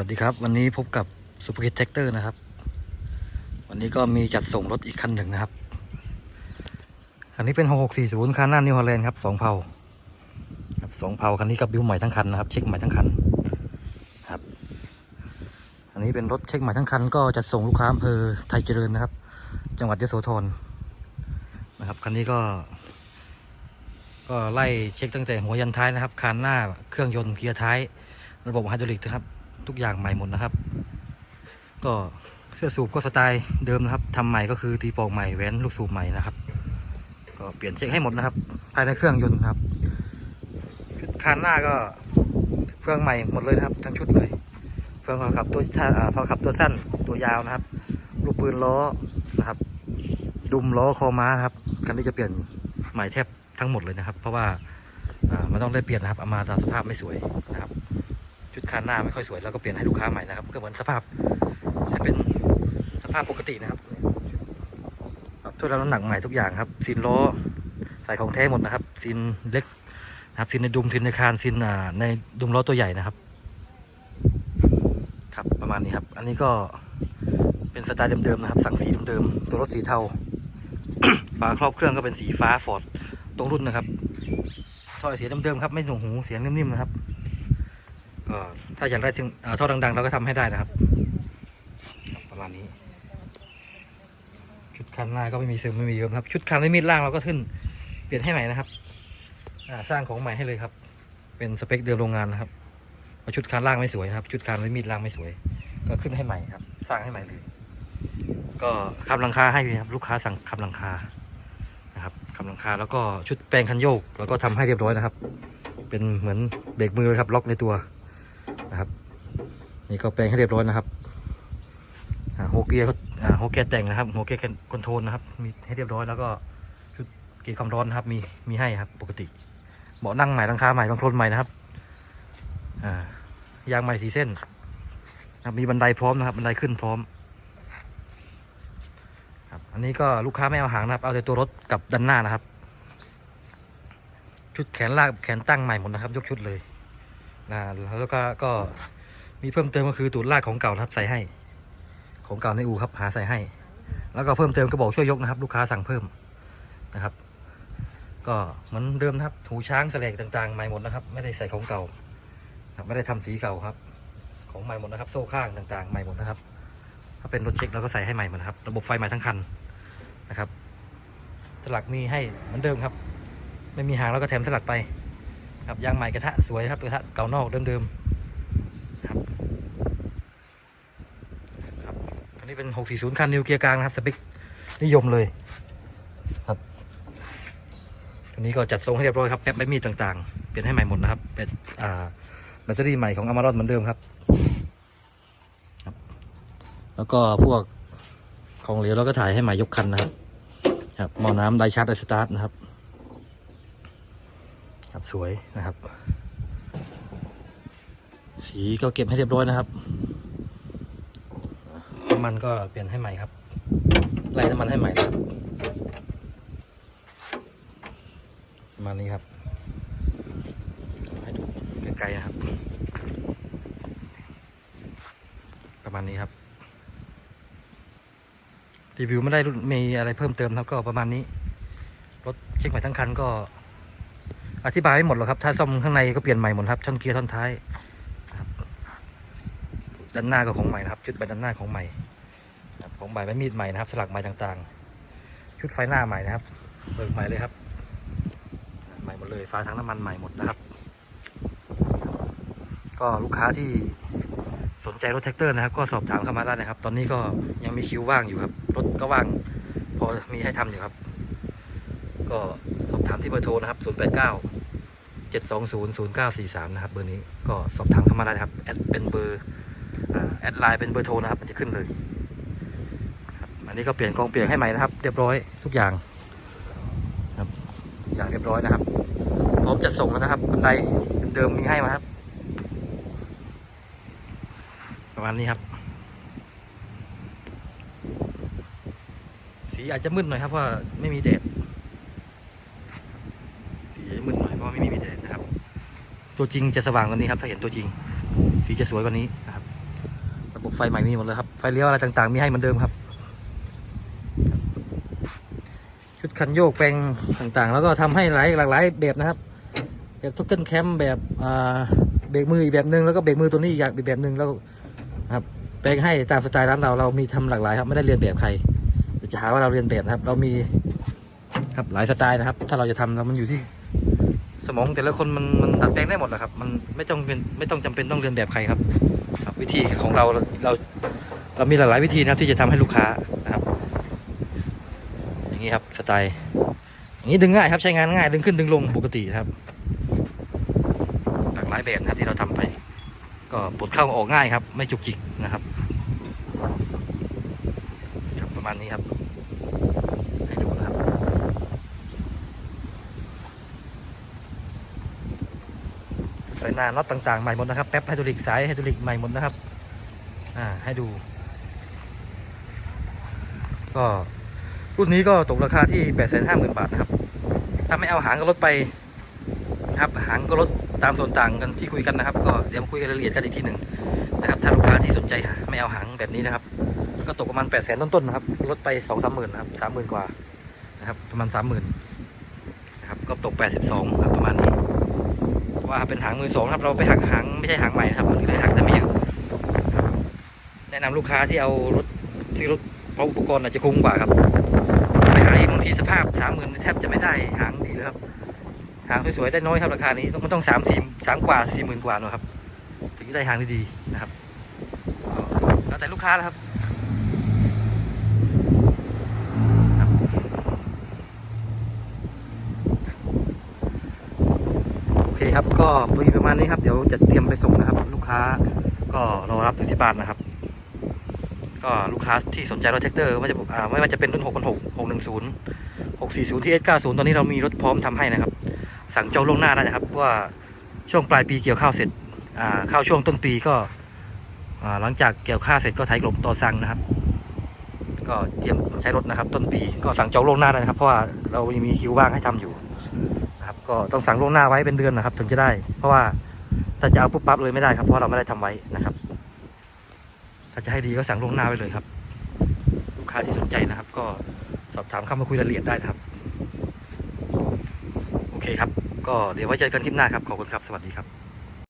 วัสดีครับ วันนี้พบกับซูเปอร์คิดแท็กเตอร์นะครับ วันนี้ก็มีจัดส่งรถอีกคันหนึ่งนะครับ คันนี้เป็น 6640 คันหน้านิวฮอลแลนด์ครับสองเผาครับสองเผาคันนี้กับบิวใหม่ทั้งคันนะครับ เช็คใหม่ทั้งคันครับ อันนี้เป็นรถเช็คใหม่ทั้งคัน ก็จะส่งลูกค้าอำเภอไทยเจริญนะครับ จังหวัดยโสธรนะครับคันนี้ก็ ก็ไล่เช็คตั้งแต่หัวยันท้ายนะครับคานหน้าเครื่องยนต์เกียร์ท้าย ระบบไฮดรอลิกนะครับ ทุกอย่างใหม่หมดนะครับ ก็เสื้อสูบก็สไตล์เดิมนะครับทำใหม่ก็คือตีโป่งใหม่แหวนลูกสูบใหม่นะครับ ก็เปลี่ยนเช็คให้หมดนะครับ ภายในเครื่องยนต์ครับชุดคานหน้าก็เฟืองใหม่หมดเลยนะครับ ทั้งชุดเลยเฟืองพอขับตัวสั้นอ่าพอขับตัวสั้นตัวยาวนะครับลูกปืนล้อนะครับ ดุมล้อคอม้าครับคันนี้จะเปลี่ยนใหม่แทบทั้งหมดเลยนะครับ เพราะว่าอ่ามันต้องได้เปลี่ยนนะครับเอามาตามสภาพไม่สวยนะครับ ชุดคานหน้าไม่ค่อยสวยแล้วก็เปลี่ยนให้ลูกค้าใหม่นะครับ ก็เหมือนสภาพให้เป็นสภาพปกตินะครับครับถ้วยรับน้ำหนักใหม่ทุกอย่างครับซินล้อใส่ของแท้หมดนะครับซินเล็กนะครับซินในดุมซินในคานซินอ่าในดุมล้อตัวใหญ่นะครับ ครับประมาณนี้ครับ อันนี้ก็เป็นสไตล์เดิมๆนะครับ สั่งสีเดิมๆตัวรถสีเทาฝาครอบเครื่องก็เป็นสีฟ้าฟอร์ดตรงรุ่นนะครับท่อเสียงเดิมๆครับไม่หนวกหูเสียงนิ่มๆนะครับ ก็ถ้าอยากได้ถึงอ่าท่อดังๆ เราก็ทำให้ได้นะครับ ประมาณนี้ ชุดคันหน้าก็ไม่มีซึมไม่มีเยิ้มครับ ชุดคันไม่มีดล่างเราก็ขึ้น เปลี่ยนให้ใหม่นะครับสร้างของใหม่ให้เลยครับ เป็นสเปคเดิมโรงงานนะครับาชุดคันล่างไม่สวยครับ ชุดคันไม่มีดล่างไม่สวย ก็ขึ้นให้ใหม่ครับ สร้างให้ใหม่เลยก็คำลังคาให้ครับ ลูกค้าสั่งคำลังคานะครับคำลังคาแล้วก็ชุดแปลงคันโยก แล้วก็ทำให้เรียบร้อยนะครับ เป็นเหมือนเบรกมือเลยครับล็อกในตัว นะครับ นี่ก็แปลงให้เรียบร้อยนะครับอ่าโฮเกียร์ก็อ่าโฮเกียร์แต่งนะครับโฮเกียร์คอนโทรลนะครับ มีให้เรียบร้อยแล้วก็ชุดเกียร์ความร้อนนะครับ มีมีให้ครับ ปกติเบาะนั่งใหม่ลังคาใหม่บางโคลนใหม่นะครับอ่ายางใหม่สีเส้นครับมีบันไดพร้อมนะครับ บันไดขึ้นพร้อมครับอันนี้ก็ลูกค้าไม่เอาหางนะครับ เอาแต่ตัวรถกับด้านหน้านะครับ ชุดแขนลากแขนตั้งใหม่หมดนะครับ ยกชุดเลย นะแล้วก็ก็มีเพิ่มเติมก็คือตูดลากของเก่านะครับ ใส่ให้ ของเก่าในอู่ครับหาใส่ให้ แล้วก็เพิ่มเติมกระบอกช่วยยกนะครับ ลูกค้าสั่งเพิ่มนะครับ ก็เหมือนเดิมนะครับหูช้างแสลกต่างๆใหม่หมดนะครับ ไม่ได้ใส่ของเก่าครับไม่ได้ทำสีเก่าครับ ของใหม่หมดนะครับ โซ่ข้างต่างๆใหม่หมดนะครับ ถ้าเป็นรถเช็คเราก็ใส่ให้ใหม่หมดนะครับ ระบบไฟใหม่ทั้งคันนะครับสลักมีให้เหมือนเดิมครับ ไม่มีหางแล้วก็แถมสลักไป ครับยางใหม่กระทะสวยครับกระทะเก่านอกเดิมๆครับครับอันนี้เป็น640คันนิวเกียร์กลางนะครับสเปคนิยมเลยครับตัวนี้ก็จัดทรงให้เรียบร้อยครับแป๊บใบมีดต่างๆ เปลี่ยนให้ใหม่หมดนะครับเป็นอ่าแบตเตอรี่ใหม่ของอมารอนเหมือนเดิมครับครับ แล้วก็พวกของเหลวเราก็ถ่ายให้ใหม่ยกคันนะครับครับหม้อน้ำไดชาร์จไดสตาร์ทนะครับ ครับสวยนะครับ สีก็เก็บให้เรียบร้อยนะครับน้ำมันก็เปลี่ยนให้ใหม่ครับไล่น้ำมันให้ใหม่ครับประมาณนี้ครับให้ดูไกลๆนะครับ ประมาณนี้ครับรีวิวไม่ได้รุ่นมีอะไรเพิ่มเติมครับก็ประมาณนี้ รถเช็คใหม่ทั้งคันก็ อธิบายไม่หมดหรอกครับถ้าซ่อมข้างในก็เปลี่ยนใหม่หมดครับช่องเกียร์ท่อนท้ายนะครับด้านหน้าก็ของใหม่นะครับ ชุดใบด้านหน้าของใหม่ของใบไม้มีดใหม่นะครับ สลักใหม่ต่างๆ ชุดไฟหน้าใหม่นะครับเบิกใหม่เลยครับ ใหม่หมดเลยฟ้าทั้งน้ำมันใหม่หมดนะครับ ก็ลูกค้าที่สนใจรถแท็กเตอร์นะครับ ก็สอบถามเข้ามาได้นะครับ ตอนนี้ก็ยังมีคิวว่างอยู่ครับ รถก็ว่างพอมีให้ทำอยู่ครับ ก็สอบถามที่เบอร์โทรนะครับ 089 7200943 นะครับ เบอร์นี้ก็สอบถามเข้ามาได้ครับ แอดเป็นเบอร์แอดไลน์เป็นเบอร์โทรนะครับ มันจะขึ้นเลยอันนี้ก็เปลี่ยนกองเปลี่ยนให้ใหม่นะครับ เรียบร้อยทุกอย่างครับอย่างเรียบร้อยนะครับ พร้อมจะส่งแล้วนะครับบันไดเดิมมีให้มาครับ ประมาณนี้ครับ สีอาจจะมืดหน่อยครับเพราะว่าไม่มีแดด สีจะมืดหน่อยเพราะว่าไม่มีแดดนะครับ ตัวจริงจะสว่างกว่านี้ครับ ถ้าเห็นตัวจริง สีจะสวยกว่านี้นะครับ ระบบไฟใหม่มีหมดเลยครับ ไฟเลี้ยวอะไรต่างๆ มีให้เหมือนเดิมครับ ชุดคันโยกแปลงต่างๆ แล้วก็ทำให้หลายหลากหลายแบบนะครับ แบบทุกเกิลแคมแบบเบรกมืออีกแบบหนึ่งแล้วก็เบรกมือตัวนี้อีกแบบแบบหนึ่งแล้วนะครับแปลงให้ตามสไตล์ร้านเราเรามีทำหลากหลายครับไม่ได้เรียนแบบใครจะหาว่าเราเรียนแบบนะครับ เรามีครับหลายสไตล์นะครับ ถ้าเราจะทำเรามันอยู่ที่ สมองแต่ละคนมันมันดัดแปลงได้หมดแหละครับ มันไม่ต้องเป็นไม่ต้องจำเป็นต้องเรียนแบบใครครับครับ วิธีของเราเราเรามีหลากหลายวิธีนะครับที่จะทำให้ลูกค้านะครับ อย่างนี้ครับสไตล์อย่างนี้ดึงง่ายครับใช้งานง่าย ดึงขึ้นดึงลงปกตินะครับหลากหลายแบบนะครับที่เราทำไป ก็ปลดเข้าออกง่ายครับ ไม่จุกจิกนะครับประมาณนี้ครับ ให้ดูนะครับ ไฟ หน้าน็อตต่างๆใหม่หมดนะครับแป๊บไฮดรอลิกสายไฮดรอลิกใหม่หมดนะครับ อ่าให้ดู ก็รุ่นนี้ก็ตกราคาที่850,000บาทนะครับ ถ้าไม่เอาหางก็ลดไปนะครับหางก็ลดตามส่วนต่างกันที่คุยกันนะครับ ก็เดี๋ยวมาคุยกันรายละเอียดกันอีกทีหนึ่งนะครับถ้าลูกค้าที่สนใจไม่เอาหางแบบนี้นะครับ ก็ตกประมาณ800,000ต้นๆนะครับลดไป2 3 0 0 0 0นนะครับ30,000กว่านะครับประมาณ30,000นะครับก็ตก 82ครับประมาณนี้ ว่าเป็นหางมือสองครับเราไปหักหางไม่ใช่หางใหม่นะครับมันก็เลยหักได้ไม่เยอะแนะนำลูกค้าที่เอารถที่รถเพราะอุปกรณ์อาจจะคุ้มกว่าครับไปหาเอบางทีสภาพสามหมื่นแทบจะไม่ได้หางดีเลยครับ หางสวยๆได้น้อยครับราคานี้ต้องมันต้องสามสี่สามกว่าสี่หมื่นกว่าเนอะครับถึงได้หางดีๆนะครับแล้วแต่ลูกค้าแล้วครับโอเคครับ ก็มีประมาณนี้ครับ เดี๋ยวจะเตรียมไปส่งนะครับ ลูกค้าก็รอรับอยู่ที่บ้านนะครับ ก็ลูกค้าที่สนใจรถแท็กเตอร์ว่าจะไม่ว่าจะเป็นรุ่น6 6 6 1 0 6 4 0ที่ S90 ตอนนี้เรามีรถพร้อมทำให้นะครับ สั่งจองล่วงหน้าได้นะครับว่าช่วงปลายปีเกี่ยวข้าวเสร็จเข้าช่วงต้นปีก็หลังจากเกี่ยวข้าวเสร็จก็ไถกลบต่อสั่งนะครับ ก็เตรียมใช้รถนะครับ ต้นปีก็สั่งจองล่วงหน้าได้นะครับ เพราะว่าเรายังมีคิวว่างให้ทำอยู่ ก็ต้องสั่งล่วงหน้าไว้เป็นเดือนนะครับ ถึงจะได้ เพราะว่าถ้าจะเอาปุ๊บปั๊บเลยไม่ได้ครับเพราะเราไม่ได้ทำไว้นะครับ ถ้าจะให้ดีก็สั่งล่วงหน้าไว้เลยครับ ลูกค้าที่สนใจนะครับ ก็สอบถามเข้ามาคุยรายละเอียดได้นะครับ โอเคครับ ก็เดี๋ยวไว้เจอกันคลิปหน้าครับขอบคุณครับสวัสดีครับ